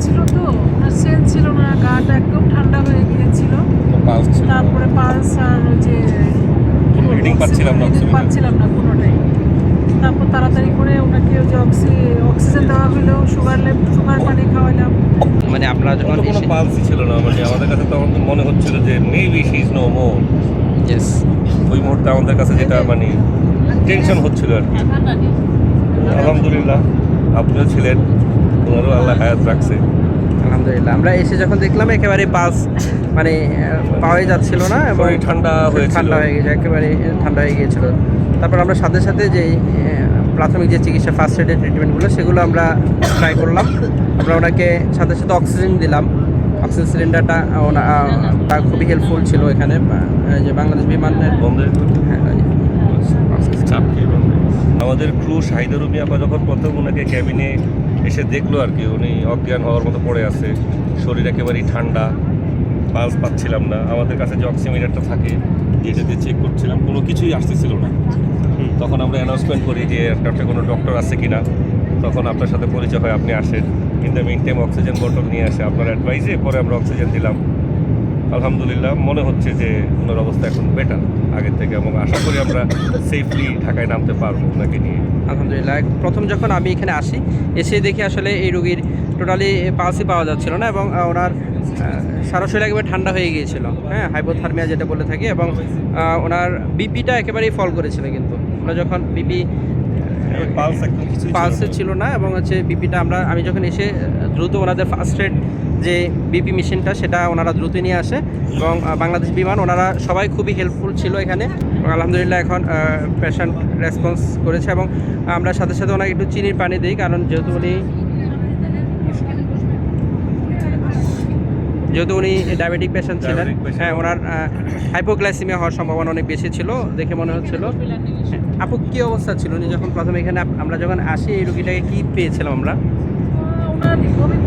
পড়েছিল তো ওনার সেন্স ছিল না গাটা একদম ঠান্ডা হয়ে গিয়েছিল। তারপরে পালস আর ওই যে পাচ্ছিলাম না, পাচ্ছিলাম না কোনোটাই। তারপর তাড়াতাড়ি করে ওনাকে ওই যে অক্সি অক্সিজেন দেওয়া হলো সুগার লেপ সুগার পানি খাওয়ালাম। মানে আপনারা যখন কোনো পালসই ছিল না মানে আমাদের কাছে তখন তো মনে হচ্ছিল যে maybe she is no more Yes. ওই মুহূর্তে আমাদের কাছে যেটা মানে টেনশন হচ্ছিল আর কি। আলহামদুলিল্লাহ আপনিও ছিলেন। ওনারও আল্লাহ হায়াত রাখছে। আলহামদুলিল্লাহ। আমরা এসে যখন দেখলাম একেবারে পাস মানে পাওয়াই যাচ্ছিল না এবং ঠান্ডা হয়েছিল। ঠান্ডা হয়ে গেছে একেবারে ঠান্ডা হয়ে গিয়েছিল। তারপর আমরা সাথে সাথে যে প্রাথমিক যে চিকিৎসা ফার্স্ট এডের ট্রিটমেন্টগুলো সেগুলো আমরা ট্রাই করলাম। আমরা ওনাকে সাথে সাথে অক্সিজেন দিলাম। অক্সিজেন সিলিন্ডারটা ওনা খুবই হেল্পফুল ছিল এখানে যে বাংলাদেশ বিমানের বন্ধের হ্যাঁ, আমাদের ক্রু শাহিদা রুমি আপা যখন প্রথম ওনাকে ক্যাবিনে এসে দেখল আর কি উনি অজ্ঞান হওয়ার মতো পড়ে আছে শরীর একেবারেই ঠান্ডা পালস পাচ্ছিলাম না আমাদের কাছে যে অক্সিমিটারটা থাকে যেটা দিয়ে চেক করছিলাম কোনো কিছুই আসতেছিল না। তখন আমরা অ্যানাউন্সমেন্ট করি যে একটা কোনো ডক্টর আছে কি না তখন আপনার সাথে পরিচয় হয় আপনি আসেন। In the meantime oxygen bottle নিয়ে আসে। আপনার অ্যাডভাইসে পরে আমরা অক্সিজেন দিলাম। আলহামদুলিল্লাহ, মনে হচ্ছে যে ওনার অবস্থা এখন বেটার আগের থেকে এবং আশা করি আমরা সেফলি ঢাকায় নামতে পারব ওনাকে নিয়ে। আলহামদুলিল্লাহ প্রথম যখন আমি এখানে আসি, এসে দেখি আসলে এই রোগীর টোটালি পালসই পাওয়া যাচ্ছিল না এবং ওনার সারা শরীর একেবারে ঠান্ডা হয়ে গিয়েছিল। হ্যাঁ হাইপোথার্মিয়া যেটা বলে থাকি এবং ওনার বিপিটা একেবারেই ফল করেছিল কিন্তু। ওনার যখন বিপি পালস ছিল না। এবং হচ্ছে বিপিটা আমরা আমি যখন এসে দ্রুত ওনাদের ফার্স্ট এড যে বিপি মেশিনটা সেটা ওনারা দ্রুত নিয়ে আসে এবং বাংলাদেশ বিমান ওনারা সবাই খুবই হেল্পফুল ছিল এখানে আলহামদুলিল্লাহ এখন পেশেন্ট রেসপন্স করেছে এবং আমরা সাথে সাথে ওনাকে একটু চিনির পানি দিই কারণ যেহেতু উনি যেহেতু উনি ডায়াবেটিক পেশেন্ট ছিলেন হ্যাঁ ওনার হাইপোগ্লাইসিমিয়া হওয়ার সম্ভাবনা অনেক বেশি ছিল দেখে মনে হচ্ছিল। আপু কি অবস্থা ছিল? উনি যখন প্রথমে এখানে আমরা যখন আসি এই রুগীটাকে কি পেয়েছিলাম আমরা? ওনার বমি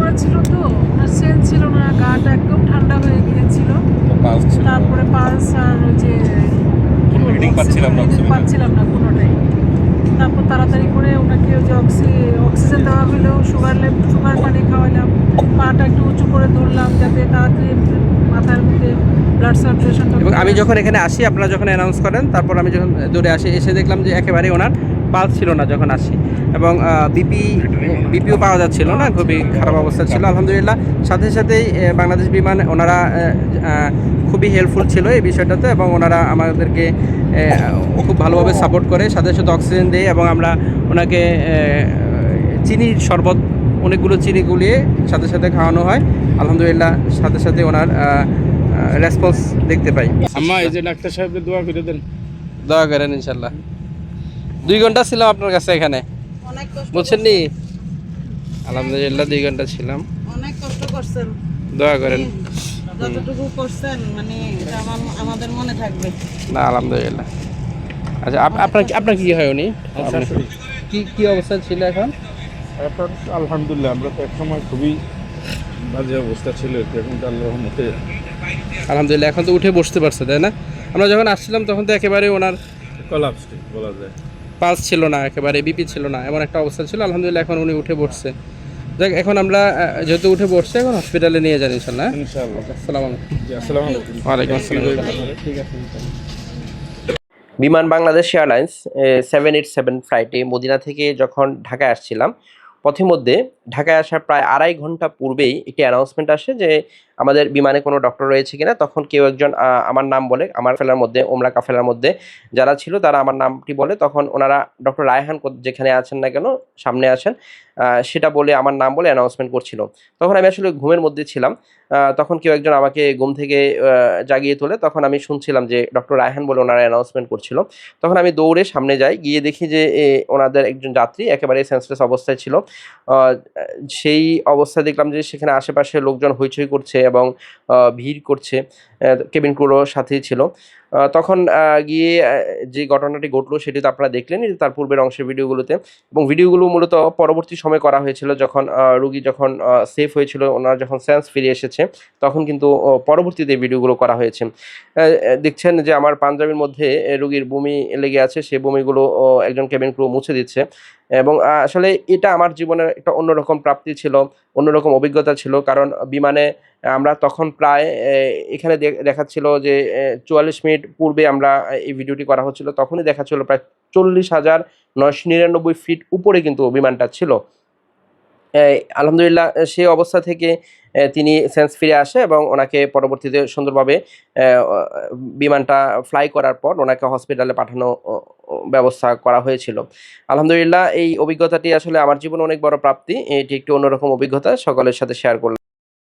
তো ওনার ছিল না গাটা একদম ঠান্ডা হয়ে গিয়েছিল। তারপরে পালস আর যে পাচ্ছিলাম না, পাচ্ছিলাম না কোনোটাই। ওনাকে যে অক্সি অক্সিজেন দেওয়া হলো সুগার সুগার পানি খাওয়ালাম পাটা একটু উঁচু করে ধরলাম যাতে তাড়াতাড়ি মাথার মধ্যে ব্লাড এবং আমি যখন এখানে আসি আপনারা যখন অ্যানাউন্স করেন তারপর আমি যখন দৌড়ে আসি এসে দেখলাম যে একেবারে ওনার পালস ছিল না যখন আসি। এবং বিপি বিপিও পাওয়া যাচ্ছিল না খুবই খারাপ অবস্থা ছিল আলহামদুলিল্লাহ। সাথে সাথেই বাংলাদেশ বিমান ওনারা খুবই হেল্পফুল ছিল এই বিষয়টাতে এবং ওনারা আমাদেরকে খুব ভালোভাবে সাপোর্ট করে সাথে সাথে অক্সিজেন দেয় এবং আমরা ওনাকে চিনির শরবত অনেকগুলো চিনি গুলিয়ে সাথে সাথে খাওয়ানো হয়। আলহামদুলিল্লাহ সাথে সাথে ওনার রেসপন্স দেখতে পাই। আম্মা এই যে ডাক্তার সাহেবকে দোয়া করে দেন। দয়া করেন ইনশাল্লাহ। দুই ঘণ্টা ছিলাম আপনার কাছে এখানে? অনেক কষ্ট বলছেন নি? আলহামদুলিল্লাহ দুই ঘণ্টা ছিলাম। অনেক কষ্ট করছেন। দয়া করেন। যতটুকু করছেন মানে এটা আমাদের মনে থাকবে। না আলহামদুলিল্লাহ। আচ্ছা আপ- আপনার আপনার কি হয় উনি। কি কি অবস্থা ছিল এখন? এখন আলহামদুলিল্লাহ আমরা তো এক সময় খুবই বাজে অবস্থা ছিল এখন তো আল্লাহর মতে আলহামদুলিল্লাহ এখন তো উঠে বসতে পারছে তাই না? আমরা যখন আসছিলাম তখন তো একেবারে ওনার কলাপস বলা যায়। পালস ছিল না একেবারে বিপি ছিল না এমন একটা অবস্থা ছিল। আলহামদুলিল্লাহ এখন উনি উঠে বসছে। যাক এখন আমরা যেহেতু উঠে বসছে এখন হসপিটালে নিয়ে যান ইনশাল্লাহ? ইনশাআল্লাহ। আসসালামু আলাইকুম। ওয়ালাইকুম আসসালাম। ঠিক আছে। Biman Bangladesh airlines seven eight seven ফ্লাইটে মদিনা থেকে যখন ঢাকায় আসছিলাম পথে মধ্যে ঢাকায় আসার প্রায় আড়াই ঘণ্টা পূর্বেই একটি অ্যানাউন্সমেন্ট আসে যে আমাদের বিমানে কোনো ডক্টর রয়েছে কিনা। তখন কেউ একজন আমার নাম বলে আমার ফেলার মধ্যে ওমরা কাফেলার মধ্যে যারা ছিল তারা আমার নামটি বলে। তখন ওনারা ডক্টর রায়হান যেখানে আছেন না কেন সামনে আহ, সেটা বলে আমার নাম বলে অ্যানাউন্সমেন্ট করছিল। তখন আমি আসলে ঘুমের মধ্যে ছিলাম। তখন কেউ একজন আমাকে ঘুম থেকে জাগিয়ে তোলে। তখন আমি শুনছিলাম যে ডক্টর রায়হান বলে ওনারা অ্যানাউন্সমেন্ট করছিল। তখন আমি দৌড়ে সামনে যাই, গিয়ে দেখি যে ওনাদের একজন যাত্রী একেবারে সেন্সলেস অবস্থায় ছিল। সেই অবস্থায় দেখলাম যে সেখানে আশেপাশে লোকজন হইচই করছে এবং ভিড় করছে। কেবিন ক্রুরও সাথেই ছিল। তখন গিয়ে যে ঘটনাটি ঘটলো সেটি তো আপনারা দেখলেন তার পূর্বের অংশের ভিডিওগুলোতে এবং ভিডিওগুলো মূলত পরবর্তী সময় করা হয়েছিল যখন রুগী যখন সেফ হয়েছিল, ওনার যখন সেন্স ফিরে এসেছে, তখন কিন্তু পরবর্তীতে ভিডিওগুলো করা হয়েছে। দেখছেন যে আমার পাঞ্জাবির মধ্যে রুগীর বমি লেগে আছে, সে বমিগুলো একজন কেবিন ক্রু মুছে দিচ্ছে। এবং আসলে এটা আমার জীবনের একটা অন্যরকম প্রাপ্তি ছিল, অন্যরকম অভিজ্ঞতা ছিল, কারণ বিমানে আমরা তখন প্রায় এখানে দেখাচ্ছিল যে চুয়াল্লিশ মিনিট পূর্বে আমরা এই ভিডিওটি করা হচ্ছিল, তখনই দেখাচ্ছিল প্রায় চল্লিশ হাজার নয়শো নিরানব্বই ফিট উপরে কিন্তু বিমানটা ছিল। আলহামদুলিল্লাহ সেই অবস্থা থেকে তিনি সেন্স ফিরে আসে এবং ওনাকে পরবর্তীতে সুন্দরভাবে বিমানটা ফ্লাই করার পর ওনাকে হসপিটালে পাঠানো ব্যবস্থা করা হয়েছিল। আলহামদুলিল্লাহ, এই অভিজ্ঞতাটি আসলে আমার জীবনে অনেক বড় প্রাপ্তি। এটি একটি অন্যরকম অভিজ্ঞতা সকলের সাথে শেয়ার করলাম।